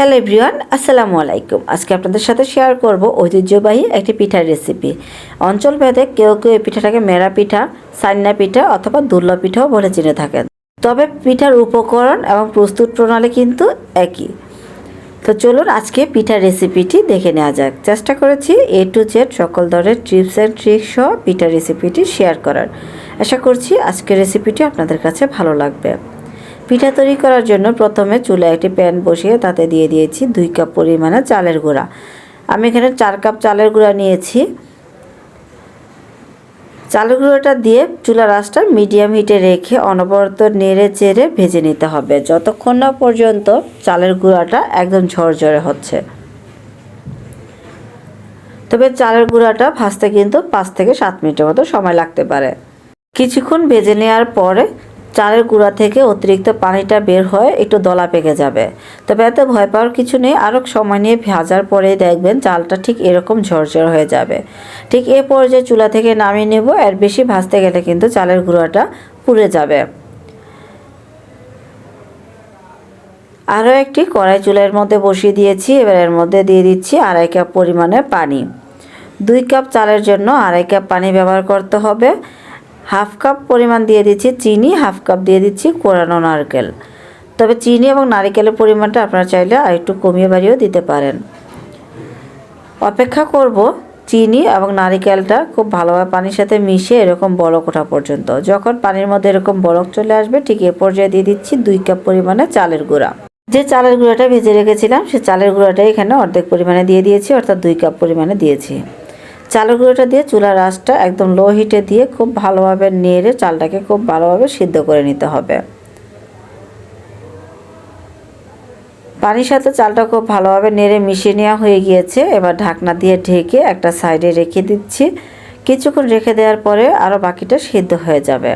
Hello everyone আসসালামু আলাইকুম। আজকে আপনাদের সাথে শেয়ার করব ঐতিহ্যবাহী একটি পিঠার রেসিপি অঞ্চল ভেদে কেউ কেউ এই পিঠাটাকে মেরা পিঠা সান্না পিঠা অথবা দুর্লা পিঠাও বলে চিনে থাকেন। তবে পিঠার উপকরণ এবং প্রস্তুত প্রণালী কিন্তু একই। তো চলুন আজকে পিঠার রেসিপিটি দেখে নেওয়া যাক। চেষ্টা করেছি এ টু জেড সকল ধরনের টিপস অ্যান্ড ট্রিক্স সহ পিঠার রেসিপিটি শেয়ার করার। আশা করছি আজকের রেসিপিটি আপনাদের কাছে ভালো লাগবে। পিঠা তৈরি করার জন্য প্রথমে চুলায় একটি প্যান বসিয়ে তাতে দিয়ে দিয়েছি দুই কাপ পরিমাণে চালের গুঁড়া। আমি এখানে চার কাপ চালের গুঁড়া নিয়েছি। চালের গুঁড়োটা দিয়ে চুলার আঁচটা মিডিয়াম হিটে রেখে অনবরত নেড়ে চেড়ে ভেজে নিতে হবে। যতক্ষণ না পর্যন্ত চালের গুঁড়াটা একদম ঝরঝরে হচ্ছে। তবে চালের গুঁড়াটা ভাজতে কিন্তু পাঁচ থেকে সাত মিনিটের মতো সময় লাগতে পারে। কিছুক্ষণ ভেজে নেওয়ার পরে চালের গুঁড়া থেকে অতিরিক্ত পানিটা বের হয়ে একটু দলা পেকে যাবে। তবে এত ভয় পাওয়ার কিছু নেই। আরও সময় নিয়ে ভাজার পরেই দেখবেন চালটা ঠিক এরকম ঝরঝর হয়ে যাবে। ঠিক এ পর্যায়ে চুলা থেকে নামিয়ে নেব। এর বেশি ভাজতে গেলে কিন্তু চালের গুঁড়াটা পুড়ে যাবে। আরও একটি কড়াই চুলের মধ্যে বসিয়ে দিয়েছি। এবার এর মধ্যে দিয়ে দিচ্ছি আড়াই কাপ পরিমাণে পানি। দুই কাপ চালের জন্য আড়াই কাপ পানি ব্যবহার করতে হবে। হাফ কাপ পরিমাণ দিয়ে দিচ্ছি চিনি, হাফ কাপ দিয়ে দিচ্ছি কোরানো নারকেল। তবে চিনি এবং নারকেলের পরিমাণটা আপনারা চাইলে আর একটু কমিয়ে বাড়িয়েও দিতে পারেন। অপেক্ষা করব চিনি এবং নারিকেলটা খুব ভালোভাবে পানির সাথে মিশে এরকম বলক ওঠা পর্যন্ত। যখন পানির মধ্যে এরকম বলক চলে আসবে, ঠিক এ পর্যায়ে দিয়ে দিচ্ছি দুই কাপ পরিমাণে চালের গুঁড়া। যে চালের গুঁড়াটা ভেজে রেখেছিলাম, সে চালের গুঁড়াটা এখানে অর্ধেক পরিমাণে দিয়ে দিয়েছি, অর্থাৎ দুই কাপ পরিমাণে দিয়েছি। চালের গুঁড়োটা দিয়ে চুলার আঁচটা একদম লো হিটে দিয়ে খুব ভালোভাবে নেড়ে চালটাকে খুব ভালোভাবে সিদ্ধ করে নিতে হবে। পানির সাথে চালটা খুব ভালোভাবে নেড়ে মিশিয়ে নেওয়া হয়ে গিয়েছে। এবার ঢাকনা দিয়ে ঢেকে একটা সাইডে রেখে দিচ্ছি। কিছুক্ষণ রেখে দেওয়ার পরে আরও বাকিটা সিদ্ধ হয়ে যাবে।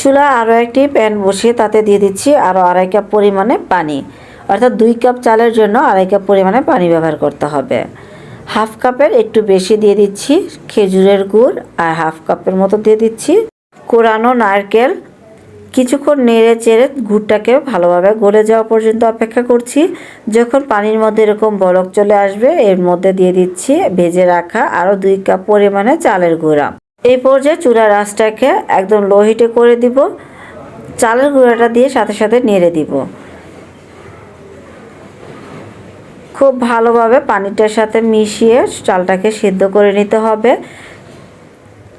চুলা আরও একটি প্যান বসিয়ে তাতে দিয়ে দিচ্ছি আরও আড়াই কাপ পরিমাণে পানি। অর্থাৎ দুই কাপ চালের জন্য আড়াই কাপ পরিমাণে পানি ব্যবহার করতে হবে। হাফ কাপের একটু বেশি দিয়ে দিচ্ছি খেজুরের গুড় আর হাফ কাপের মতো দিয়ে দিচ্ছি কোরানো নারকেল। কিছুক্ষণ নেড়ে চেড়ে গুড়টাকে ভালোভাবে গলে যাওয়া পর্যন্ত অপেক্ষা করছি। যখন পানির মধ্যে এরকম বলক চলে আসবে, এর মধ্যে দিয়ে দিচ্ছি ভেজে রাখা আরও দুই কাপ পরিমাণে চালের গুঁড়া। এই পর্যায়ে চুলার আঁচটাকে একদম লো হিটে করে দিব। চালের গুঁড়াটা দিয়ে সাথে সাথে নেড়ে দিব। খুব ভালোভাবে পানিটার সাথে মিশিয়ে চালটাকে সিদ্ধ করে নিতে হবে।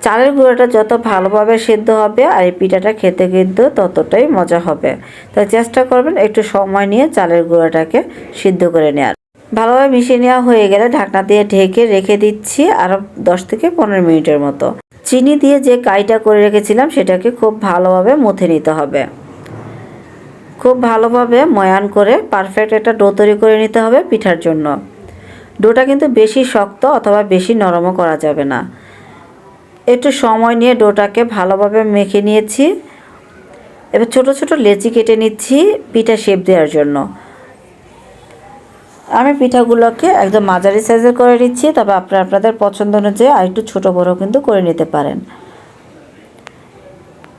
চালের গুঁড়োটা যত ভালোভাবে সিদ্ধ হবে আর এই পিঠাটা খেতে কিন্তু ততটাই মজা হবে। তাই চেষ্টা করবেন একটু সময় নিয়ে চালের গুঁড়োটাকে সিদ্ধ করে নেওয়ার ভালোভাবে মিশিয়ে নেওয়া হয়ে গেলে ঢাকনা দিয়ে ঢেকে রেখে দিচ্ছি আরও দশ থেকে পনেরো মিনিটের মতো। চিনি দিয়ে যে কাইটা করে রেখেছিলাম সেটাকে খুব ভালোভাবে মুথে নিতে হবে। খুব ভালোভাবে ময়ান করে পারফেক্ট একটা ডো তৈরি করে নিতে হবে পিঠার জন্য। ডোটা কিন্তু বেশি শক্ত অথবা বেশি নরমও করা যাবে না। একটু সময় নিয়ে ডোটাকে ভালোভাবে মেখে নিয়েছি। এবার ছোট ছোট লেচি কেটে নিচ্ছি পিঠা শেপ দেওয়ার জন্য। আমি পিঠাগুলোকে একদম মাঝারি সাইজের করে নিচ্ছি, তবে আপনারা আপনাদের পছন্দ অনুযায়ী আর একটু ছোটো বড়ো কিন্তু করে নিতে পারেন।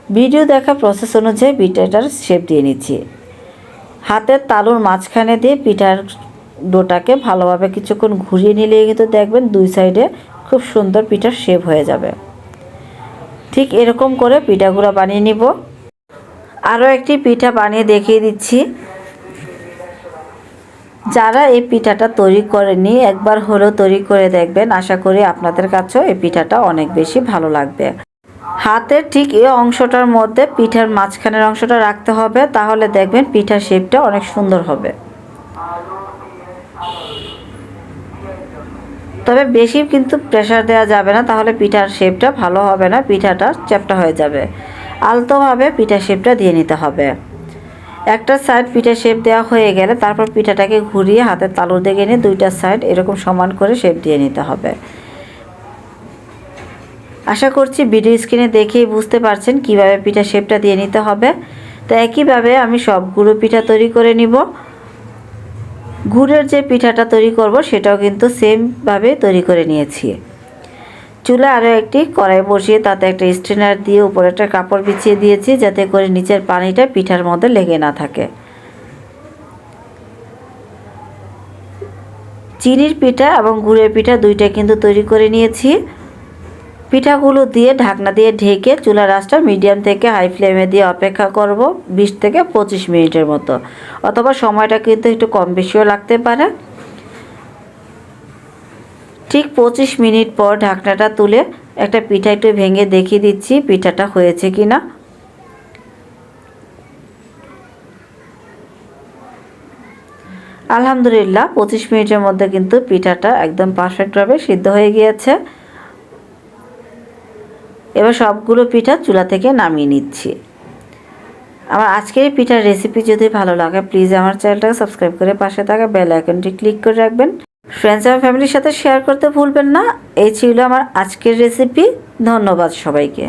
ভিডিও দেখা প্রসেস অনুযায়ী পিঠাটার শেপ দিয়ে নিচ্ছি। হাতের তালুর মাঝখানে দিয়ে পিঠার ডোটাকে ভালোভাবে কিছুক্ষণ ঘুরিয়ে নিলে কিন্তু দেখবেন দুই সাইডে খুব সুন্দর পিঠার শেপ হয়ে যাবে। ঠিক এরকম করে পিঠাগুলো বানিয়ে নিব। আরও একটি পিঠা বানিয়ে দেখিয়ে দিচ্ছি। যারা এই পিঠাটা তৈরি করেনি একবার হলেও তৈরি করে দেখবেন। আশা করি আপনাদের কাছেও এই পিঠাটা অনেক বেশি ভালো লাগবে। হাতের ঠিক এই অংশটার মধ্যে পিঠার মাঝখানের অংশটা রাখতে হবে, তাহলে দেখবেন পিঠার শেপটা অনেক সুন্দর হবে। তবে বেশি কিন্তু প্রেশার দেওয়া যাবে না, তাহলে পিঠার শেপটা ভালো হবে না, পিঠাটা চ্যাপটা হয়ে যাবে। আলতোভাবে পিঠা শেপটা দিয়ে নিতে হবে। একটা সাইড পিঠা শেপ দেওয়া হয়ে গেলে তারপর পিঠাটাকে ঘুরিয়ে হাতের তালুর দিকে নিয়ে দুইটা সাইড এরকম সমান করে শেপ দিয়ে নিতে হবে। আশা করছি ভিডিও স্ক্রিনে দেখেই বুঝতে পারছেন কীভাবে পিঠা শেপটা দিয়ে নিতে হবে। তো একইভাবে আমি সব গুঁড়ো পিঠা তৈরি করে নিব। গুড়ের যে পিঠাটা তৈরি করব সেটাও কিন্তু সেমভাবে তৈরি করে নিয়েছি। চুলে আরও একটি কড়াই বসিয়ে তাতে একটা স্ট্রেনার দিয়ে উপরে একটা কাপড় বিছিয়ে দিয়েছি যাতে করে নিচের পানিটা পিঠার মধ্যে লেগে না থাকে। চিনির পিঠা এবং গুড়ের পিঠা দুইটা কিন্তু তৈরি করে নিয়েছি। পিঠাগুলো দিয়ে ঢাকনা দিয়ে ঢেকে চুলা রাসটা মিডিয়াম থেকে হাই ফ্লেমে দিয়ে অপেক্ষা করব বিশ থেকে পঁচিশ মিনিটের মতো। অথবা সময়টা কিন্তু একটু কম বেশিও লাগতে পারে। ঠিক পঁচিশ মিনিট পর ঢাকনাটা তুলে একটা পিঠা একটু ভেঙে দেখিয়ে দিচ্ছি পিঠাটা হয়েছে কি না আলহামদুলিল্লাহ, পঁচিশ মিনিটের মধ্যে কিন্তু পিঠাটা একদম পারফেক্টভাবে সিদ্ধ হয়ে গিয়েছে। এবার সবগুলো পিঠা চুলা থেকে নামিয়ে নিচ্ছি। আমার আজকের পিঠার রেসিপি যদি ভালো লাগে প্লিজ আমার চ্যানেলটাকে সাবস্ক্রাইব করে পাশে থাকা বেল আইকনটি ক্লিক করে রাখবেন। ফ্রেন্ডস আর ফ্যামিলির সাথে শেয়ার করতে ভুলবেন না। এই ছিল আমার আজকের রেসিপি ধন্যবাদ সবাইকে।